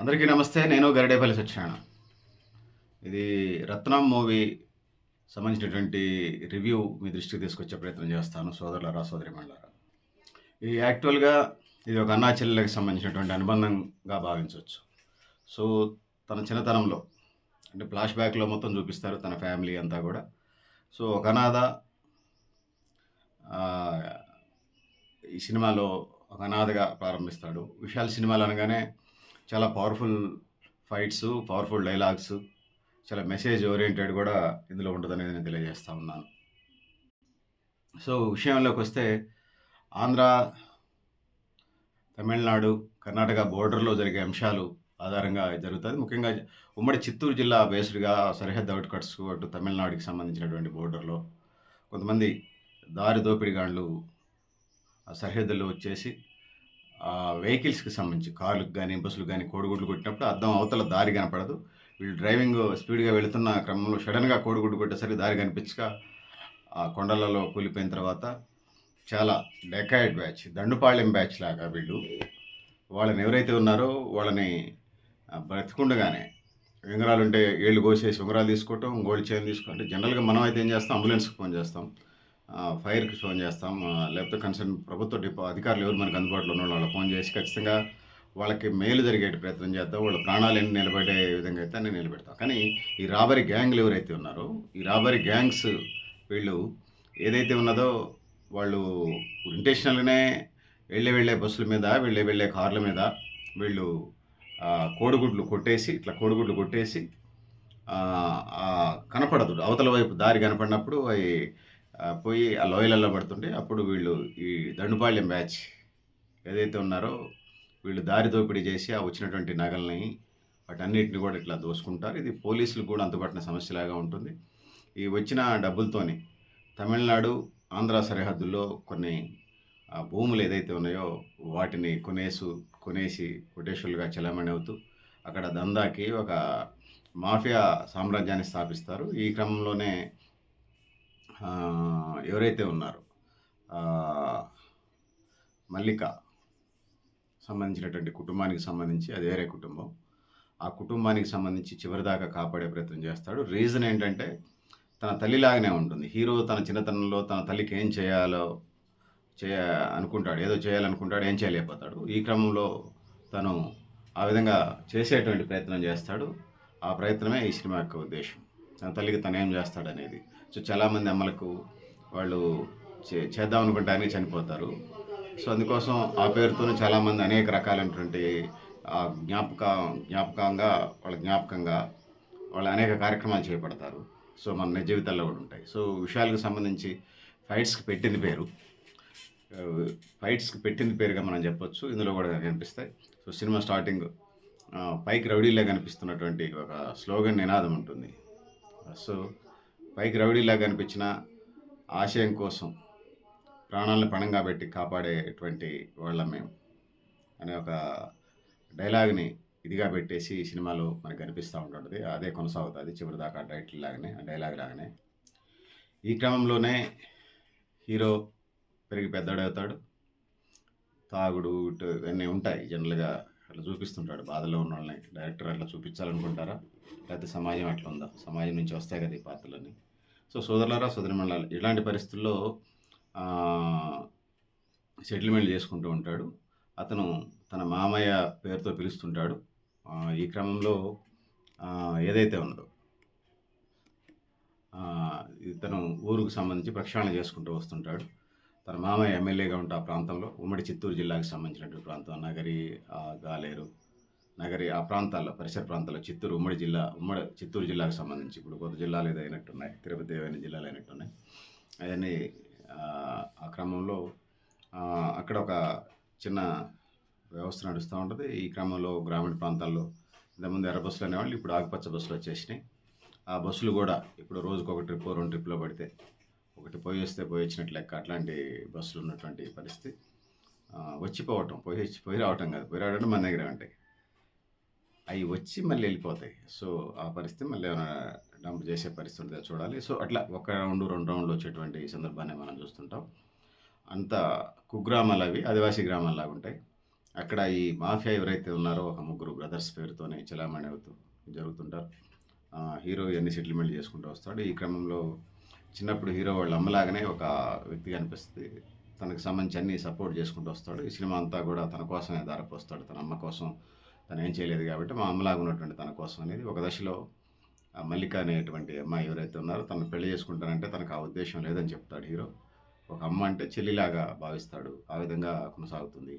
అందరికీ నమస్తే నేను గరిడేపల్లి సత్యనారాయణ. ఇది రత్నం మూవీ సంబంధించినటువంటి రివ్యూ మీ దృష్టికి తీసుకొచ్చే ప్రయత్నం చేస్తాను సోదరులారా సోదరి మండలరా ఈ యాక్చువల్గా ఇది ఒక అన్నా చెల్లెలకు సంబంధించినటువంటి అనుబంధంగా భావించవచ్చు. సో తన చిన్నతనంలో అంటే ఫ్లాష్ బ్యాక్లో మొత్తం చూపిస్తారు తన ఫ్యామిలీ అంతా కూడా. సో ఒక అనాథ ఈ సినిమాలో ఒక అనాథగా ప్రారంభిస్తాడు. విశాల్ సినిమాలు అనగానే చాలా పవర్ఫుల్ ఫైట్స్ పవర్ఫుల్ డైలాగ్స్ చాలా మెసేజ్ ఓరియంటెడ్ కూడా ఇందులో ఉంటుందనేది నేను తెలియజేస్తా ఉన్నాను. సో విషయంలోకి వస్తే ఆంధ్ర తమిళనాడు కర్ణాటక బోర్డర్లో జరిగే అంశాలు ఆధారంగా జరుగుతుంది ముఖ్యంగా ఉమ్మడి చిత్తూరు జిల్లా బేస్డ్గా సరిహద్దు అవుట్కట్స్ అటు తమిళనాడుకి సంబంధించినటువంటి బోర్డర్లో కొంతమంది దారి దోపిడిగాండ్లు ఆ వచ్చేసి వెహికల్స్కి సంబంధించి కార్లకు కానీ బస్సులు కానీ కోడిగుడ్లు కొట్టినప్పుడు అద్దం అవతల దారి కనపడదు. వీళ్ళు డ్రైవింగ్ స్పీడ్గా వెళుతున్న క్రమంలో సడన్గా కోడిగుడ్డు కొట్టేసరికి దారి కనిపించక ఆ కొండలలో కూలిపోయిన తర్వాత చాలా డెకాయిడ్ బ్యాచ్ దండుపాళ్యం బ్యాచ్ లాగా వీళ్ళు. వాళ్ళని ఎవరైతే ఉన్నారో వాళ్ళని బ్రతికుండగానే ఉంగరాలు ఉంటే ఏళ్ళు కోసేసి ఉంగరాలు తీసుకోవటం గోల్డ్ చైన్ తీసుకోవటం. జనరల్గా మనం అయితే ఏం చేస్తాం? అంబులెన్స్కి ఫోన్ చేస్తాం. ఫైర్కి ఫోన్ చేస్తాం. లేకపోతే కన్సర్న్ ప్రభుత్వ డిపో అధికారులు ఎవరు మనకు అందుబాటులో ఉన్న వాళ్ళు ఫోన్ చేసి ఖచ్చితంగా వాళ్ళకి మేలు జరిగే ప్రయత్నం చేద్దాం. వాళ్ళ ప్రాణాలు ఎన్ని నిలబడే విధంగా అయితే అన్ని నిలబెడతాం. కానీ ఈ రాబరీ గ్యాంగ్లు ఎవరైతే ఉన్నారో ఈ రాబరీ గ్యాంగ్స్ వీళ్ళు ఏదైతే ఉన్నదో వాళ్ళు ఇంటెన్షనల్గానే వెళ్ళే వెళ్ళే బస్సుల మీద వెళ్ళే వెళ్ళే కార్ల మీద వీళ్ళు కోడిగుడ్లు కొట్టేసి ఇట్లా కోడిగుడ్లు కొట్టేసి కనపడదు. అవతల వైపు దారి కనపడినప్పుడు అవి పోయి ఆ లోయలలో పడుతుంటే అప్పుడు వీళ్ళు ఈ దండుపాళ్యం బ్యాచ్ ఏదైతే ఉన్నారో వీళ్ళు దారి దోపిడీ చేసి ఆ వచ్చినటువంటి నగల్ని వాటన్నిటిని కూడా ఇట్లా దోసుకుంటారు. ఇది పోలీసులు కూడా అందుబాటున సమస్యలాగా ఉంటుంది. ఈ వచ్చిన డబ్బులతోని తమిళనాడు ఆంధ్ర సరిహద్దుల్లో కొన్ని భూములు ఏదైతే ఉన్నాయో వాటిని కొనేసు కొనేసి కొటేశ్వరులుగా చలామణి అవుతూ అక్కడ దందాకి ఒక మాఫియా సామ్రాజ్యాన్ని స్థాపిస్తారు. ఈ క్రమంలోనే ఎవరైతే ఉన్నారో మల్లిక సంబంధించినటువంటి కుటుంబానికి సంబంధించి అది వేరే కుటుంబం. ఆ కుటుంబానికి సంబంధించి చివరిదాకా కాపాడే ప్రయత్నం చేస్తాడు. రీజన్ ఏంటంటే తన తల్లిలాగానే ఉంటుంది. హీరో తన చిన్నతనంలో తన తల్లికి ఏం చేయాలో చేయ అనుకుంటాడు. ఏదో చేయాలనుకుంటాడు ఏం చేయలేకపోతాడు. ఈ క్రమంలో తను ఆ విధంగా చేసేటువంటి ప్రయత్నం చేస్తాడు. ఆ ప్రయత్నమే ఈ సినిమా యొక్క ఉద్దేశం. తన తల్లికి తను ఏం చేస్తాడనేది సో చాలామంది అమ్మలకు వాళ్ళు చే చేద్దాం అనుకుంటే చనిపోతారు. సో అందుకోసం ఆ పేరుతోనే చాలామంది అనేక రకాలైనటువంటి ఆ జ్ఞాపక జ్ఞాపకంగా వాళ్ళ జ్ఞాపకంగా వాళ్ళు అనేక కార్యక్రమాలు చేపడతారు. సో మన నిజ జీవితాల్లో కూడా ఉంటాయి. సో విషయాలకు సంబంధించి ఫైట్స్కి పెట్టింది పేరు. ఫైట్స్కి పెట్టింది పేరుగా మనం చెప్పొచ్చు. ఇందులో కూడా కనిపిస్తాయి. సో సినిమా స్టార్టింగ్ పైకి రౌడీలా కనిపిస్తున్నటువంటి ఒక స్లోగన్ నినాదం ఉంటుంది. సో పైకి రౌడీలా కనిపించిన ఆశయం కోసం ప్రాణాలను పణంగా పెట్టి కాపాడేటువంటి వాళ్ళం మేము అనే ఒక డైలాగ్ని ఇదిగా పెట్టేసి ఈ సినిమాలో మనకు కనిపిస్తూ ఉంటుంది అదే కొనసాగుతుంది చివరి దాకా టైటిల్ లాగానే ఆ డైలాగ్ లాగానే. ఈ క్రమంలోనే హీరో పెరిగి పెద్దడవుతాడు తాగుడు ఇటు ఇవన్నీ ఉంటాయి జనరల్గా. అట్లా చూపిస్తుంటాడు. బాధలో ఉన్న వాళ్ళని డైరెక్టర్ అట్లా చూపించాలనుకుంటారా? లేకపోతే సమాజం అట్లా ఉందా సమాజం నుంచి వస్తాయి కదా ఈ పాత్రలన్నీ. సో సోదరులారా సోదరిమణాలు ఇలాంటి పరిస్థితుల్లో సెటిల్మెంట్ చేసుకుంటూ ఉంటాడు. అతను తన మామయ్య పేరుతో పిలుస్తుంటాడు. ఈ క్రమంలో ఏదైతే ఉన్నదో తను ఇతను ఊరుకు సంబంధించి ప్రక్షాళన చేసుకుంటూ వస్తుంటాడు. తన మామయ్య ఎమ్మెల్యేగా ఉంటే ఆ ప్రాంతంలో. ఉమ్మడి చిత్తూరు జిల్లాకు సంబంధించినటువంటి ప్రాంతం. నగరి గాలేరు నగరి ఆ ప్రాంతాల్లో పరిసర ప్రాంతాల్లో చిత్తూరు ఉమ్మడి జిల్లా ఉమ్మడి చిత్తూరు జిల్లాకు సంబంధించి ఇప్పుడు కొత్త జిల్లాలు ఏదో అయినట్టున్నాయి తిరుపతి ఏవైన జిల్లాలు అయినట్టున్నాయి అవన్నీ ఆ, క్రమంలో అక్కడ ఒక చిన్న వ్యవస్థ నడుస్తూ ఉంటుంది. ఈ క్రమంలో గ్రామీణ ప్రాంతాల్లో ఇంతకుముందు ఎర్ర బస్సులు అనేవాళ్ళు ఇప్పుడు ఆకుపచ్చ బస్సులు వచ్చేసినాయి. ఆ బస్సులు కూడా ఇప్పుడు రోజుకు ఒక ట్రిప్ రెండు ట్రిప్లో పడితే ఒకటి పోయేస్తే వస్తే వచ్చినట్లు లెక్క అట్లాంటి బస్సులు ఉన్నటువంటి పరిస్థితి. వచ్చిపోవటం పోయి వచ్చి పోయి రావటం కాదు. పోయి రావడం మన దగ్గర ఉంటాయి. అవి వచ్చి మళ్ళీ వెళ్ళిపోతాయి. సో ఆ పరిస్థితి మళ్ళీ ఏమైనా డంప్ చేసే పరిస్థితి ఉంటుందో చూడాలి. సో అట్లా ఒక రౌండ్ రెండు రౌండ్లు వచ్చేటువంటి సందర్భాన్ని మనం చూస్తుంటాం. అంత కుగ్రామాలు అవి ఆదివాసీ గ్రామాల్లాగా ఉంటాయి. అక్కడ ఈ మాఫియా ఎవరైతే ఉన్నారో ఒక ముగ్గురు బ్రదర్స్ పేరుతోనే చలామణి అవుతూ జరుగుతుంటారు. హీరో ఇవన్నీ సెటిల్మెంట్ చేసుకుంటూ వస్తాడు ఈ క్రమంలో చిన్నప్పుడు హీరో వాళ్ళ అమ్మలాగానే ఒక వ్యక్తి కనిపిస్తుంది తనకు సంబంధించి అన్ని సపోర్ట్ చేసుకుంటూ వస్తాడు. ఈ సినిమా అంతా కూడా తన కోసమే దారపోస్తాడు. తన అమ్మ కోసం తను ఏం చేయలేదు కాబట్టి మా అమ్మలాగా ఉన్నటువంటి తన కోసం అనేది ఒక దశలో మల్లిక అనేటువంటి అమ్మాయి ఎవరైతే ఉన్నారో తను పెళ్ళి చేసుకుంటానంటే తనకు ఆ ఉద్దేశం లేదని చెప్తాడు హీరో. ఒక అమ్మ అంటే చెల్లిలాగా భావిస్తాడు. ఆ విధంగా కొనసాగుతుంది.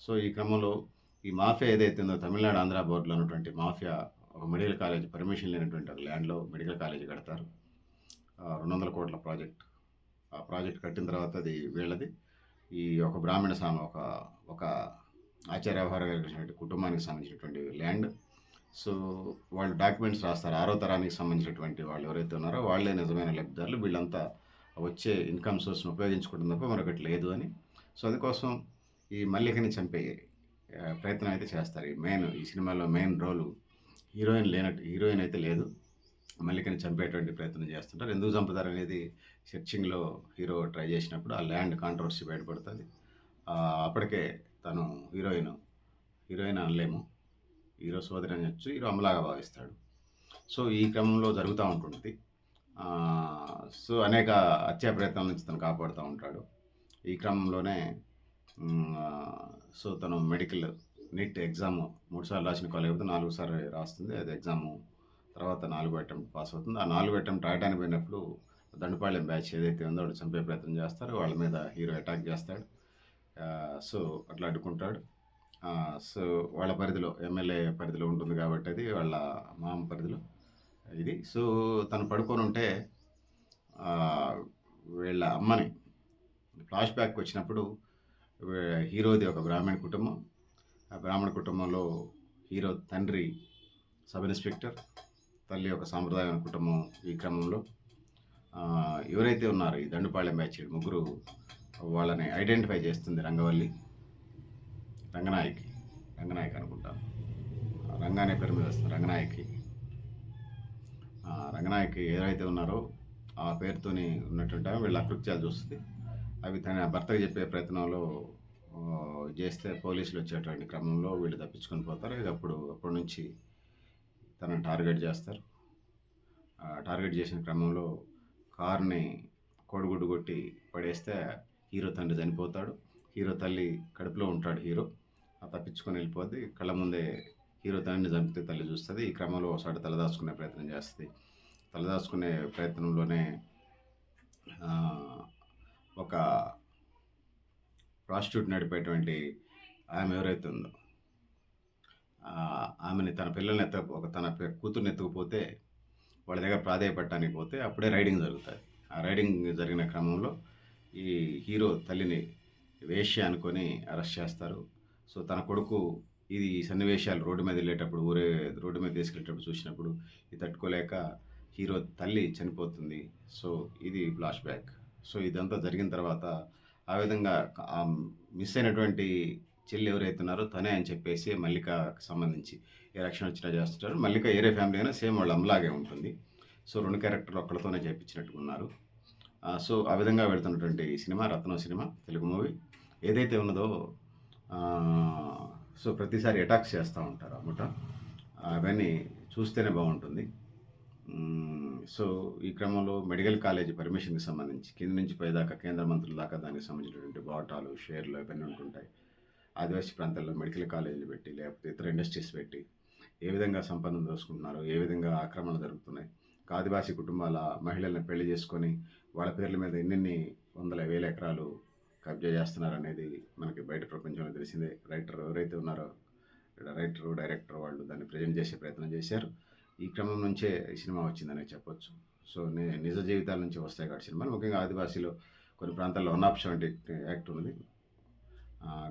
సో ఈ క్రమంలో ఈ మాఫియా ఏదైతే ఉందో తమిళనాడు ఆంధ్ర బోర్డులో ఉన్నటువంటి మాఫియా ఒక మెడికల్ కాలేజ్ పర్మిషన్ లేనటువంటి ఒక ల్యాండ్లో మెడికల్ కాలేజ్ కడతారు. రెండు వందల కోట్ల ప్రాజెక్ట్. ఆ ప్రాజెక్ట్ కట్టిన తర్వాత అది వీళ్ళది. ఈ ఒక బ్రాహ్మణ సామ ఒక ఒక ఆచార్యవహార కుటుంబానికి సంబంధించినటువంటి ల్యాండ్. సో వాళ్ళు డాక్యుమెంట్స్ రాస్తారు. ఆరో తరానికి సంబంధించినటువంటి వాళ్ళు ఎవరైతే ఉన్నారో వాళ్ళే నిజమైన లబ్ధిదారులు. వీళ్ళంతా వచ్చే ఇన్కమ్ సోర్స్ని ఉపయోగించుకోవడం తప్ప మరొకటి లేదు అని. సో అందుకోసం ఈ మల్లికని చంపే ప్రయత్నం అయితే చేస్తారు. ఈ మెయిన్ ఈ సినిమాలో మెయిన్ రోలు హీరోయిన్ లేనట్టు హీరోయిన్ అయితే లేదు. మల్లికని చంపేటువంటి ప్రయత్నం చేస్తుంటారు. ఎందుకు చంపుతారు అనేది సెర్చింగ్లో హీరో ట్రై చేసినప్పుడు ఆ ల్యాండ్ కాంట్రవర్సీ బయటపడుతుంది. అప్పటికే తను హీరోయిన్ హీరోయిన్ అనలేము. హీరో సోదరి అని వచ్చి హీరో అమ్మలాగా భావిస్తాడు. సో ఈ క్రమంలో జరుగుతూ ఉంటుంది సో అనేక హత్యా ప్రయత్నాల నుంచి తను కాపాడుతూ ఉంటాడు. ఈ క్రమంలోనే సో తను మెడికల్ నీట్ ఎగ్జామ్ మూడు సార్లు రాసిన కాలేజ్ నాలుగు సార్లు రాస్తుంది. అది ఎగ్జాము తర్వాత నాలుగు అటెంప్ట్ పాస్ అవుతుంది. ఆ నాలుగు అటెంప్ట్ రాయడానికి పోయినప్పుడు దండపాళెం బ్యాచ్ ఏదైతే ఉందో వాడు చంపే ప్రయత్నం చేస్తారు వాళ్ళ మీద హీరో అటాక్ చేస్తాడు. సో అట్లా అడ్డుకుంటాడు. సో వాళ్ళ పరిధిలో ఎమ్మెల్యే పరిధిలో ఉంటుంది కాబట్టి అది వాళ్ళ మామ పరిధిలో ఇది. సో తను పడుకొని ఉంటే వీళ్ళ అమ్మని ఫ్లాష్ బ్యాక్ వచ్చినప్పుడు హీరోది ఒక బ్రాహ్మణ కుటుంబం. ఆ బ్రాహ్మణ కుటుంబంలో హీరో తండ్రి సబ్ ఇన్స్పెక్టర్ తల్లి ఒక సాంప్రదాయమైన కుటుంబం ఈ క్రమంలో. ఎవరైతే ఉన్నారు ఈ దండుపాళెం బ్యాచ్ ముగ్గురు వాళ్ళని ఐడెంటిఫై చేస్తుంది రంగవల్లి. రంగనాయకి. రంగనాయక్ అనుకుంటాను రంగానే పేరు మీద వస్తుంది రంగనాయకి. రంగనాయకి ఏదైతే ఉన్నారో ఆ పేరుతోని ఉన్నటువంటి వీళ్ళ అకృత్యాలు చూస్తుంది. అవి తన భర్తకు చెప్పే ప్రయత్నంలో చేస్తే పోలీసులు వచ్చేటువంటి క్రమంలో వీళ్ళు తప్పించుకొని పోతారు. ఇక అప్పుడు అప్పటి నుంచి తనను టార్గెట్ చేస్తారు. ఆ, టార్గెట్ చేసిన క్రమంలో కార్ని కోడిగుడ్డు కొట్టి పడేస్తే హీరో తండ్రి చనిపోతాడు. హీరో తల్లి కడుపులో ఉంటాడు హీరో. ఆ తప్పించుకొని వెళ్ళిపోద్ది. కళ్ళ ముందే హీరో తండ్రిని చంపితే తల్లి చూస్తుంది. ఈ క్రమంలో ఒకసారి తలదాచుకునే ప్రయత్నం చేస్తుంది. తలదాచుకునే ప్రయత్నంలోనే ఒక ప్రాస్టిట్యూట్ నడిపేటువంటి ఆమె ఎవరైతే ఉందో ఆమెని తన పిల్లల్ని ఎత్త ఒక తన కూతుర్ని ఎత్తుకుపోతే వాళ్ళ దగ్గర ప్రాధాయపడటానికి పోతే అప్పుడే రైడింగ్ జరుగుతుంది. ఆ రైడింగ్ జరిగిన క్రమంలో ఈ హీరో తల్లిని వేష్య అనుకొని అరెస్ట్ చేస్తారు. సో తన కొడుకు ఇది ఈ సన్నివేశాలు రోడ్డు మీద వెళ్ళేటప్పుడు ఊరే రోడ్డు మీద తీసుకెళ్ళేటప్పుడు చూసినప్పుడు ఇది తట్టుకోలేక హీరో తల్లి చనిపోతుంది. సో ఇది ఫ్లాష్ బ్యాక్. సో ఇదంతా జరిగిన తర్వాత ఆ విధంగా మిస్ అయినటువంటి చెల్లి ఎవరైతే ఉన్నారో తనే అని చెప్పేసి మల్లికకి సంబంధించి ఏ రక్షణ వచ్చినా చేస్తుంటారు. మల్లిక ఏరే ఫ్యామిలీ అయినా సేమ్ వాళ్ళ అమ్మలాగే ఉంటుంది. సో రెండు క్యారెక్టర్లు ఒక్కళ్ళతోనే చేపించినట్టుగా ఉన్నారు. సో ఆ విధంగా వెళ్తున్నటువంటి ఈ సినిమా రత్నం సినిమా తెలుగు మూవీ ఏదైతే ఉన్నదో సో ప్రతిసారి అటాక్స్ చేస్తూ ఉంటారు అమ్మట అవన్నీ చూస్తేనే బాగుంటుంది. సో ఈ క్రమంలో మెడికల్ కాలేజీ పర్మిషన్కి సంబంధించి కింద నుంచి పైదాకా కేంద్ర మంత్రుల దాకా దానికి సంబంధించినటువంటి బాటాలు షేర్లు ఇవన్నీ ఉంటుంటాయి. ఆదివాసీ ప్రాంతాల్లో మెడికల్ కాలేజీలు పెట్టి లేకపోతే ఇతర ఇండస్ట్రీస్ పెట్టి ఏ విధంగా సంపన్నం దోసుకుంటున్నారు ఏ విధంగా ఆక్రమణలు జరుగుతున్నాయి ఆదివాసీ కుటుంబాల మహిళల్ని పెళ్ళి చేసుకొని వాళ్ళ పేర్ల మీద ఎన్నెన్ని వందల వేల ఎకరాలు కబ్జా చేస్తున్నారు అనేది మనకి బయట ప్రపంచంలో తెలిసిందే. రైటర్ ఎవరైతే ఉన్నారో రైటర్ డైరెక్టర్ వాళ్ళు దాన్ని ప్రజెంట్ చేసే ప్రయత్నం చేశారు. ఈ క్రమం నుంచే ఈ సినిమా వచ్చిందని చెప్పొచ్చు. సో నిజ జీవితాల నుంచి వస్తాయి కాబట్టి సినిమాలు. ముఖ్యంగా ఆదివాసీలో కొన్ని ప్రాంతాల్లో అన్ ఆప్షన్ యాక్ట్ ఉన్నది.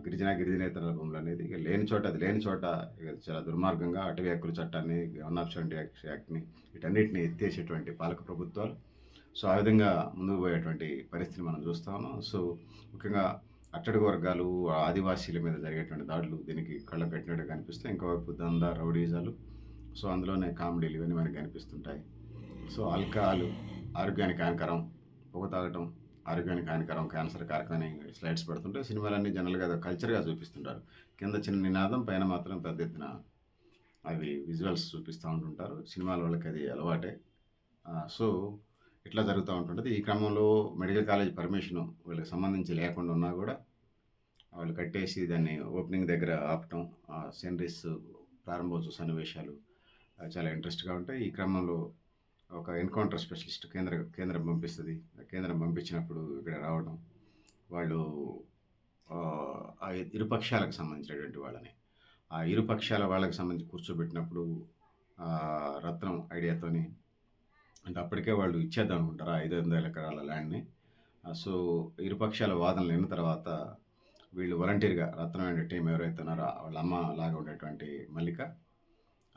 గిరిజన గిరిజనేతర భూములు అనేది ఇక లేని చోట అది లేని చోట ఇక చాలా దుర్మార్గంగా అటవీ హక్కుల చట్టాన్ని వన్ ఆఫ్ సెవెంటీ యాక్ట్ని వీటన్నిటిని ఎత్తేసేటువంటి పాలక ప్రభుత్వాలు. సో ఆ విధంగా ముందుకు పోయేటువంటి పరిస్థితిని మనం చూస్తాము సో ముఖ్యంగా అట్టడుగు వర్గాలు ఆదివాసీల మీద జరిగేటువంటి దాడులు దీనికి కళ్ళ కట్టినట్టు కనిపిస్తాయి ఇంకోవైపు దందా రౌడీజాలు. సో అందులోనే కామెడీలు ఇవన్నీ మనకి కనిపిస్తుంటాయి. సో ఆల్కహాల్ ఆరోగ్యానికి హానికరం పొగ తాగటం ఆరోగ్యానికి హానికరం క్యాన్సర్ కారకని స్లైడ్స్ పెడుతుంటే సినిమాలన్నీ జనరల్గా కల్చర్గా చూపిస్తుంటారు. కింద చిన్న నినాదం పైన మాత్రం పెద్ద ఎత్తున అవి విజువల్స్ చూపిస్తూ ఉంటుంటారు. సినిమాల వాళ్ళకి అది అలవాటే. సో ఇట్లా జరుగుతూ ఉంటుంటుంది. ఈ క్రమంలో మెడికల్ కాలేజ్ పర్మిషన్ వీళ్ళకి సంబంధించి లేకుండా ఉన్నా కూడా వాళ్ళు కట్టేసి దాన్ని ఓపెనింగ్ దగ్గర ఆపటం ఆ సీనరీస్ ప్రారంభోత్సవ సన్నివేశాలు చాలా ఇంట్రెస్ట్గా ఉంటాయి. ఈ క్రమంలో ఒక ఎన్కౌంటర్ స్పెషలిస్ట్ కేంద్ర కేంద్రం పంపిస్తుంది. ఆ కేంద్రం పంపించినప్పుడు ఇక్కడ రావడం వాళ్ళు ఆ, ఇరుపక్షాలకు సంబంధించినటువంటి వాళ్ళని. ఆ ఇరుపక్షాల వాళ్ళకి సంబంధించి కూర్చోబెట్టినప్పుడు రత్నం ఐడియాతోని అంటే అప్పటికే వాళ్ళు ఇచ్చేద్దాం అనుకుంటారు ఐదు వందల ఎకరాల ల్యాండ్ని. సో ఇరుపక్షాల వాదనలు విన్న తర్వాత వీళ్ళు వాలంటీర్గా రత్నం అండ్ టీం ఎవరైతే ఉన్నారో వాళ్ళ అమ్మ లాగా ఉండేటువంటి మల్లిక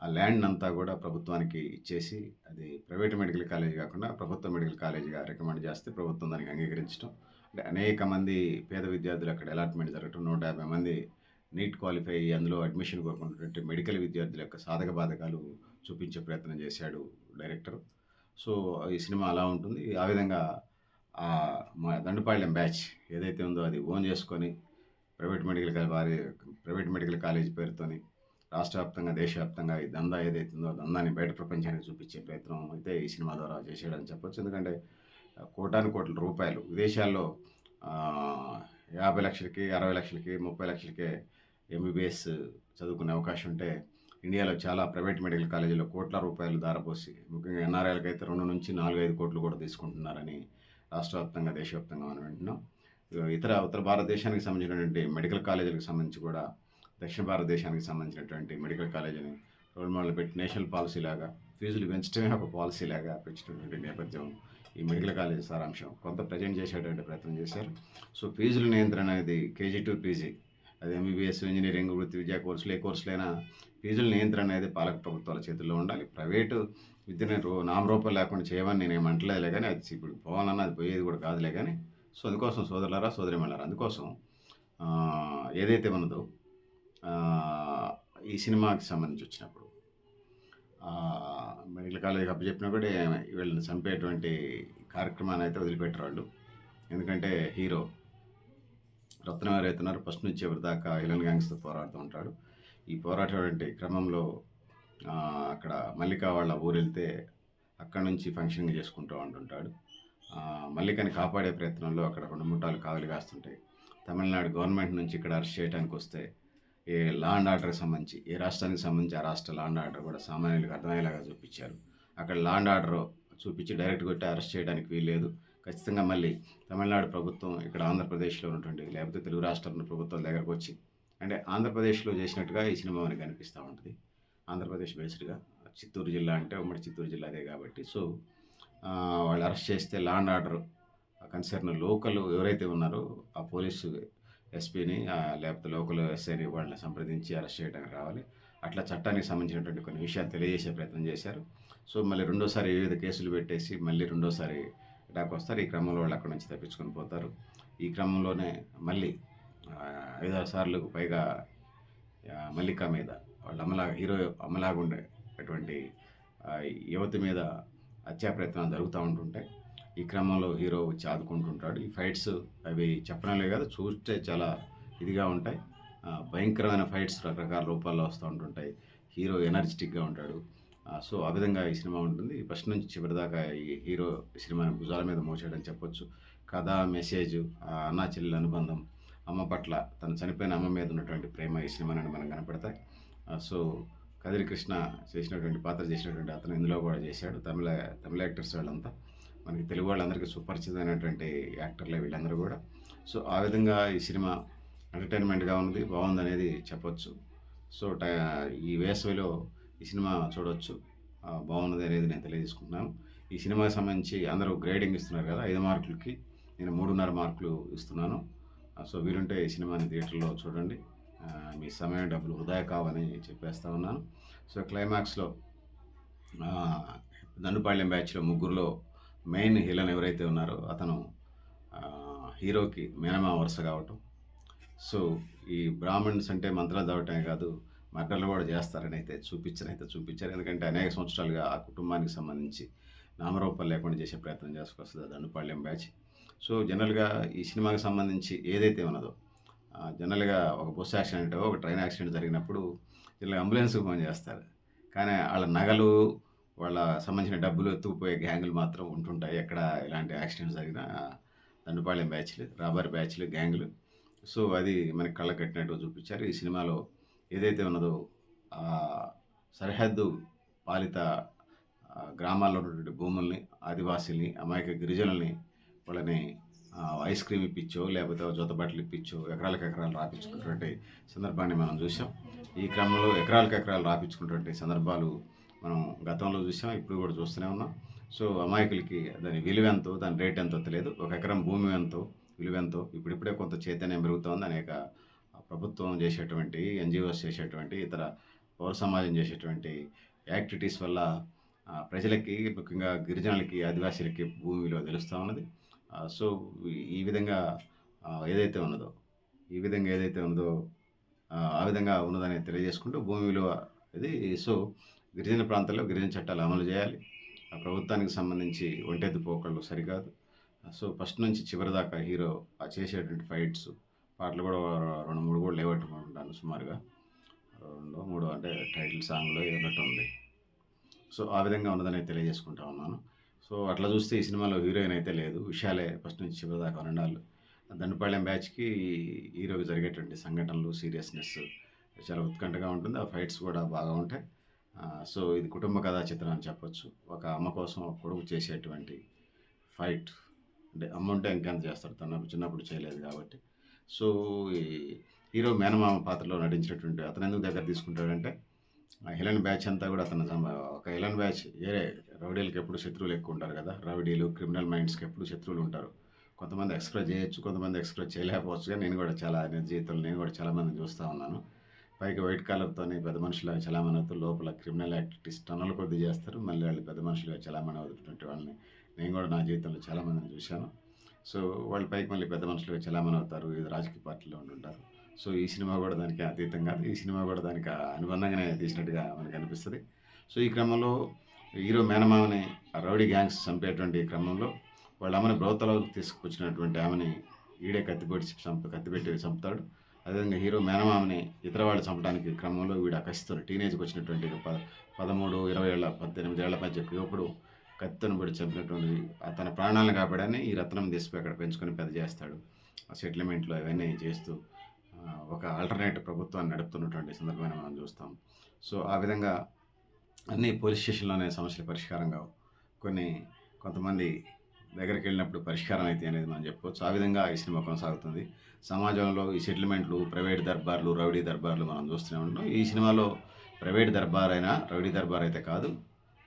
ఆ ల్యాండ్ అంతా కూడా ప్రభుత్వానికి ఇచ్చేసి అది ప్రైవేట్ మెడికల్ కాలేజ్ కాకుండా ప్రభుత్వ మెడికల్ కాలేజీగా రికమెండ్ చేస్తే ప్రభుత్వం దానికి అంగీకరించడం. అంటే అనేక మంది పేద విద్యార్థులు అక్కడ అలాట్మెంట్ జరగటం నూట యాభై మంది నీట్ క్వాలిఫై అయ్యి అందులో అడ్మిషన్ కోరుకున్నటువంటి మెడికల్ విద్యార్థుల యొక్క సాధక బాధకాలు చూపించే ప్రయత్నం చేశాడు డైరెక్టర్. సో ఈ సినిమా అలా ఉంటుంది. ఆ విధంగా ఆ మా దండపాళ్యం బ్యాచ్ ఏదైతే ఉందో అది ఓన్ చేసుకొని ప్రైవేట్ మెడికల్ కాలేజ్ వారి ప్రైవేట్ మెడికల్ కాలేజ్ పేరుతోని రాష్ట్ర వ్యాప్తంగా దేశవ్యాప్తంగా ఈ దందా ఏదైతే ఉందో దందాన్ని బయట ప్రపంచానికి చూపించే ప్రయత్నం అయితే ఈ సినిమా ద్వారా చేసేయడం చెప్పొచ్చు. ఎందుకంటే కోటాను కోట్ల రూపాయలు విదేశాల్లో యాభై లక్షలకి అరవై లక్షలకి ముప్పై లక్షలకి ఎంబీబీఎస్ చదువుకునే అవకాశం ఉంటే ఇండియాలో చాలా ప్రైవేట్ మెడికల్ కాలేజీలో కోట్ల రూపాయలు దారపోసి ముఖ్యంగా ఎన్ఆర్ఐలకు అయితే రెండు నుంచి నాలుగు ఐదు కోట్లు కూడా తీసుకుంటున్నారని రాష్ట్ర వ్యాప్తంగా దేశవ్యాప్తంగా మనం వింటున్నాం. ఇతర ఉత్తర భారతదేశానికి సంబంధించినటువంటి మెడికల్ కాలేజీలకు సంబంధించి కూడా దక్షిణ భారతదేశానికి సంబంధించినటువంటి మెడికల్ కాలేజీని రోల్ మోడల్ పెట్టి నేషనల్ పాలసీ లాగా ఫీజులు పెంచడమే ఒక పాలసీ లాగా పెంచినటువంటి నేపథ్యం ఈ మెడికల్ కాలేజ్ సారాంశం. కొంత ప్రజెంట్ చేసేటువంటి ప్రయత్నం చేశారు. సో ఫీజుల నియంత్రణ అనేది కేజీ టు పీజీ. అది ఎంబీబీఎస్ ఇంజనీరింగ్ వృత్తి విద్యా కోర్సులు ఏ కోర్సులైనా ఫీజుల నియంత్రణ అనేది పాలక ప్రభుత్వాల చేతుల్లో ఉండాలి. ప్రైవేటు విద్యను రూ నామరూపం లేకుండా చేయమని నేను ఏమంటలేదులే కానీ అది ఇప్పుడు పోవాలన్నా అది పోయేది కూడా కాదులే కానీ సో అందుకోసం సోదరులారా సోదరిమల్లారా అందుకోసం ఏదైతే ఉన్నదో ఈ సినిమాకి సంబంధించి వచ్చినప్పుడు మెడికల్ కాలేజ్ అప్పచెప్పినా కూడా వీళ్ళని చంపేటువంటి కార్యక్రమాన్ని అయితే వదిలిపెట్టారు వాళ్ళు. ఎందుకంటే హీరో రత్నం అవుతున్నారు. ఫస్ట్ నుంచి ఎవరిదాకా దాకా హిలన్ గ్యాంగ్స్తో పోరాడుతూ ఉంటాడు. ఈ పోరాటటువంటి క్రమంలో అక్కడ మల్లిక వాళ్ళ ఊరు వెళ్తే అక్కడ నుంచి ఫంక్షనింగ్ చేసుకుంటూ ఉంటుంటాడు. మల్లికని కాపాడే ప్రయత్నంలో అక్కడ రెండు ముఠాలు కావలి కాస్తుంటాయి. తమిళనాడు గవర్నమెంట్ నుంచి ఇక్కడ అరెస్ట్ చేయడానికి వస్తే ఏ లా అండ్ ఆర్డర్కి సంబంధించి ఏ రాష్ట్రానికి సంబంధించి ఆ రాష్ట్ర లా అండ్ ఆర్డర్ కూడా సామాన్యులకు అర్థమయ్యేలాగా చూపించారు. అక్కడ లా అండ్ ఆర్డర్ చూపించి డైరెక్ట్ కొట్టి అరెస్ట్ చేయడానికి వీల్లేదు. ఖచ్చితంగా మళ్ళీ తమిళనాడు ప్రభుత్వం ఇక్కడ ఆంధ్రప్రదేశ్లో ఉన్నటువంటి లేకపోతే తెలుగు రాష్ట్రంలో ప్రభుత్వం దగ్గరకు వచ్చి అంటే ఆంధ్రప్రదేశ్లో చేసినట్టుగా ఈ సినిమా మనకి కనిపిస్తూ ఉంటుంది. ఆంధ్రప్రదేశ్ బేస్డ్గా చిత్తూరు జిల్లా అంటే ఉమ్మడి చిత్తూరు జిల్లా అదే కాబట్టి. సో వాళ్ళు అరెస్ట్ చేస్తే law and order concern local ఎవరైతే ఉన్నారో ఆ పోలీసు ఎస్పీని లేకపోతే లోకల్ ఎస్ఐని వాళ్ళని సంప్రదించి అరెస్ట్ చేయడానికి రావాలి. అట్లా చట్టానికి సంబంధించినటువంటి కొన్ని విషయాలు తెలియజేసే ప్రయత్నం చేశారు. సో మళ్ళీ రెండోసారి వివిధ కేసులు పెట్టేసి మళ్ళీ రెండోసారి ఇటాక్ వస్తారు. ఈ క్రమంలో వాళ్ళు అక్కడి నుంచి తప్పించుకొని పోతారు. ఈ క్రమంలోనే మళ్ళీ ఐదారు సార్లు పైగా మల్లిక మీద వాళ్ళ అమ్మలా హీరో అమ్మలాగా ఉండేటటువంటి యువతి మీద హత్యా ప్రయత్నాలు జరుగుతూ ఉంటుంటాయి. ఈ క్రమంలో హీరో వచ్చి ఆదుకుంటుంటాడు ఈ ఫైట్స్ అవి చెప్పడంలే కాదు చూస్తే చాలా ఇదిగా ఉంటాయి. భయంకరమైన ఫైట్స్ రకరకాల రూపాల్లో వస్తూ ఉంటుంటాయి. హీరో ఎనర్జెటిక్గా ఉంటాడు. సో ఆ విధంగా ఈ సినిమా ఉంటుంది. ఫస్ట్ నుంచి చివరి దాకా ఈ హీరో ఈ సినిమాని భుజాల మీద మోసేయడం చెప్పొచ్చు. కథ మెసేజ్ ఆ అన్నా చెల్లెల అనుబంధం అమ్మ పట్ల తను చనిపోయిన అమ్మ మీద ఉన్నటువంటి ప్రేమ ఈ సినిమా నుండి మనకు కనపడతాయి. సో కదిరి కృష్ణ చేసినటువంటి పాత్ర చేసినటువంటి అతను ఇందులో కూడా చేశాడు. తమిళ తమిళ యాక్టర్స్ వాళ్ళంతా. మనకి తెలుగు వాళ్ళందరికీ సుపరిచితమైనటువంటి యాక్టర్లే వీళ్ళందరూ కూడా. సో ఆ విధంగా ఈ సినిమా ఎంటర్టైన్మెంట్గా ఉంది బాగుంది అనేది చెప్పొచ్చు. సో ఈ వేసవిలో ఈ సినిమా చూడొచ్చు. బాగున్నది అనేది నేను తెలియజేసుకుంటున్నాను. ఈ సినిమాకి సంబంధించి అందరూ గ్రేడింగ్ ఇస్తున్నారు కదా ఐదు మార్కులకి. నేను మూడున్నర మార్కులు ఇస్తున్నాను. సో వీలుంటే ఈ సినిమాని థియేటర్లో చూడండి. మీ సమయం డబ్బులు వృధా కావని చెప్పేస్తా ఉన్నాను. సో క్లైమాక్స్లో దండుపాళ్యం బ్యాచ్లో ముగ్గురులో మెయిన్ హీలన్ ఎవరైతే ఉన్నారో అతను హీరోకి మేనమా వరుస కావటం. సో ఈ బ్రాహ్మణ్స్ అంటే మంత్రాలు చదవటమే కాదు మర్డర్లు కూడా చేస్తారని అయితే చూపించని అయితే చూపించారు. ఎందుకంటే అనేక సంవత్సరాలుగా ఆ కుటుంబానికి సంబంధించి నామరూపాలు లేకుండా చేసే ప్రయత్నం చేసుకొస్తుంది దండుపాళ్యం బ్యాచ్. సో జనరల్‌గా ఈ సినిమాకి సంబంధించి ఏదైతే ఉన్నదో జనరల్‌గా ఒక బస్సు యాక్సిడెంట్ ఒక ట్రైన్ యాక్సిడెంట్ జరిగినప్పుడు ఇలా అంబులెన్స్‌కి ఫోన్ చేస్తారు. కానీ వాళ్ళ నగలు, వాళ్ళ సంబంధించిన డబ్బులు ఎత్తుకుపోయే గ్యాంగులు మాత్రం ఉంటుంటాయి. ఎక్కడ ఇలాంటి యాక్సిడెంట్స్ జరిగినా దండుపాలెం బ్యాచ్‌లు, రాబర్ బ్యాచ్‌లు, గ్యాంగులు. సో, అది మనకి కళ్ళ కట్టినట్టు చూపించారు. ఈ సినిమాలో ఏదైతే ఉన్నదో సరిహద్దు పాలిత గ్రామాల్లో ఉన్నటువంటి భూముల్ని, ఆదివాసీల్ని, అమాయక గిరిజనుల్ని వాళ్ళని ఐస్ క్రీమ్ ఇప్పించో, లేకపోతే జూత బట్టలు ఇప్పించో, ఎకరాలకు ఎకరాలు రాపించుకున్నటువంటి సందర్భాన్ని మనం చూసాం. ఈ క్రమంలో ఎకరాలకు ఎకరాలు రాపించుకున్నటువంటి సందర్భాలు మనం గతంలో చూసాం. ఇప్పుడు కూడా చూస్తూనే ఉన్నాం. సో, అమాయకులకి దాని విలువ ఎంతో దాని రేట్ ఎంతో తెలియదు. ఒక ఎకరం భూమి ఎంతో, విలువ ఎంతో ఇప్పుడిప్పుడే కొంత చైతన్యం పెరుగుతోంది. అనేక ప్రభుత్వం చేసేటువంటి, ఎన్‌జీఓస్ చేసేటువంటి, ఇతర పౌర సమాజం చేసేటువంటి యాక్టివిటీస్ వల్ల ప్రజలకి ముఖ్యంగా గిరిజనులకి, ఆదివాసీలకి భూమి విలువ తెలుస్తూ ఉన్నది. సో, ఈ విధంగా ఏదైతే ఉన్నదో, ఈ విధంగా ఏదైతే ఉన్నదో ఆ విధంగా ఉన్నదని తెలియజేసుకుంటూ భూమి విలువ ఇది సో, గిరిజన ప్రాంతాల్లో గిరిజన చట్టాలు అమలు చేయాలి. ఆ ప్రభుత్వానికి సంబంధించి ఒంటెద్దు పోకళ్ళు సరికాదు. సో, ఫస్ట్ నుంచి చివరి దాకా హీరో ఆ చేసేటువంటి ఫైట్స్, పాటలు కూడా 2, 3 కూడా లేవట్టుకుంటాను సుమారుగా. రెండు మూడు అంటే టైటిల్ సాంగ్‌లో ఉన్నట్టుంది. సో, ఆ విధంగా ఉన్నదని తెలియజేసుకుంటా ఉన్నాను. సో, అట్లా చూస్తే ఈ సినిమాలో హీరోయిన్ అయితే లేదు. విషయాలే ఫస్ట్ నుంచి చివరి దాకా ఉండాలి దండపాళ్యం బ్యాచ్‌కి హీరోకి జరిగేటువంటి సంఘటనలు, సీరియస్‌నెస్ చాలా ఉత్కంఠగా ఉంటుంది. ఆ ఫైట్స్ కూడా బాగా ఉంటాయి. సో, ఇది కుటుంబ కథా చిత్రం అని చెప్పొచ్చు. ఒక అమ్మ కోసం ఒక కొడుకు చేసేటువంటి ఫైట్. అంటే అమ్మ ఉంటే ఇంకెంత చేస్తారు తను చిన్నప్పుడు చేయలేదు కాబట్టి. సో, ఈ హీరో మేనమామ పాత్రలో నటించినటువంటి అతను ఎందుకు దగ్గర తీసుకుంటాడంటే, ఆ హిలన్ బ్యాచ్ అంతా కూడా అతను ఒక హిలన్ బ్యాచ్ ఏ రౌడీలకు ఎప్పుడు శత్రువులు ఎక్కువ ఉంటారు కదా! రౌడీలు, క్రిమినల్ మైండ్స్‌కి ఎప్పుడు శత్రువులు ఉంటారు. కొంతమంది ఎక్స్‌ప్రెస్ చేయొచ్చు. కొంతమంది ఎక్స్‌ప్రెస్ చేయలేకపోవచ్చు. కానీ నేను కూడా చాలా నిజ జీవితంలో నేను కూడా చాలామంది చూస్తూ ఉన్నాను. పైకి వైట్ కాలర్‌తోని పెద్ద మనుషులు చలామణి అవుతూ లోపల క్రిమినల్ యాక్టివిటీస్ టన్నుల కొద్ది చేస్తారు. మళ్ళీ వాళ్ళు పెద్ద మనుషులుగా చలామణి అవుతున్నటువంటి వాళ్ళని నేను కూడా నా జీవితంలో చాలామందిని చూశాను. సో, వాళ్ళు పైకి మళ్ళీ పెద్ద మనుషులుగా చలామణి అవుతారు. వివిధ రాజకీయ పార్టీలో ఉంటుంటారు. సో, ఈ సినిమా కూడా దానికి అతీతం కాదు. ఈ సినిమా కూడా దానికి అనుబంధంగానే తీసినట్టుగా మనకు అనిపిస్తుంది సో, ఈ క్రమంలో హీరో మేనమామని రౌడీ గ్యాంగ్స్ చంపేటువంటి క్రమంలో వాళ్ళ అమ్మని బ్రౌతలోకి తీసుకొచ్చినటువంటి ఆమెని ఈడే కత్తిపెట్టి చంప కత్తిపెట్టి చంపుతాడు. అదేవిధంగా హీరో మేనమామని ఇతర వాళ్ళు చంపడానికి క్రమంలో వీడు ఆ టీనేజ్‌కి వచ్చినటువంటి ప పదమూడు ఇరవై ఏళ్ళ పద్దెనిమిది ఏళ్ళ మధ్య యువకుడు కత్తిని పడి చంపినటువంటి తన ప్రాణాలను కాపాడని ఈ రత్నం తీసుకుపోయి అక్కడ పెంచుకొని పెద్ద చేస్తాడు. ఆ సెటిల్మెంట్‌లు అవన్నీ చేస్తూ ఒక ఆల్టర్‌నేట్ ప్రభుత్వాన్ని నడుపుతున్నటువంటి సందర్భాన్ని మనం చూస్తాం. సో, ఆ విధంగా అన్ని పోలీస్ స్టేషన్‌లోనే సమస్యల పరిష్కారం కావు. కొన్ని కొంతమంది దగ్గరికి వెళ్ళినప్పుడు పరిష్కారం అయితే అనేది మనం చెప్పుకోవచ్చు. ఆ విధంగా ఈ సినిమా కొనసాగుతుంది. సమాజంలో ఈ సెటిల్మెంట్‌లు, ప్రైవేట్ దర్బార్లు, రౌడీ దర్బార్లు మనం చూస్తూనే ఉంటాం. ఈ సినిమాలో ప్రైవేట్ దర్బార్ అయినా, రౌడీ దర్బార్ అయితే కాదు.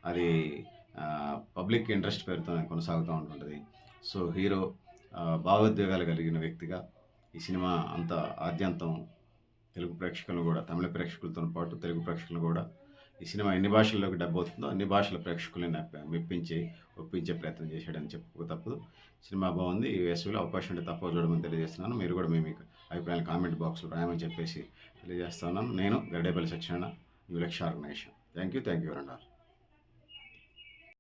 అది పబ్లిక్ ఇంట్రెస్ట్ పేరుతోనే కొనసాగుతూ ఉంటుంటుంది సో, హీరో భావోద్వేగాలు కలిగిన వ్యక్తిగా ఈ సినిమా అంత ఆద్యంతం తెలుగు ప్రేక్షకులను కూడా, తమిళ ప్రేక్షకులతో పాటు తెలుగు ప్రేక్షకులను కూడా ఈ సినిమా ఎన్ని భాషల్లోకి డబ్ అవుతుందో అన్ని భాషల ప్రేక్షకులను మెప్పించి, ఒప్పించే ప్రయత్నం చేశాడని చెప్పుకో తప్పదు. సినిమా బాగుంది. ఈ వేసవిలో అవకాశం ఉంటే తప్పక చూడమని తెలియజేస్తున్నాను. మీరు కూడా మీ అభిప్రాయాలు కామెంట్ బాక్స్‌లో రాయమని చెప్పేసి తెలియజేస్తున్నాను నేను Garidepalli Satyanarayana, new organisation. Thank you. Thank you one and all.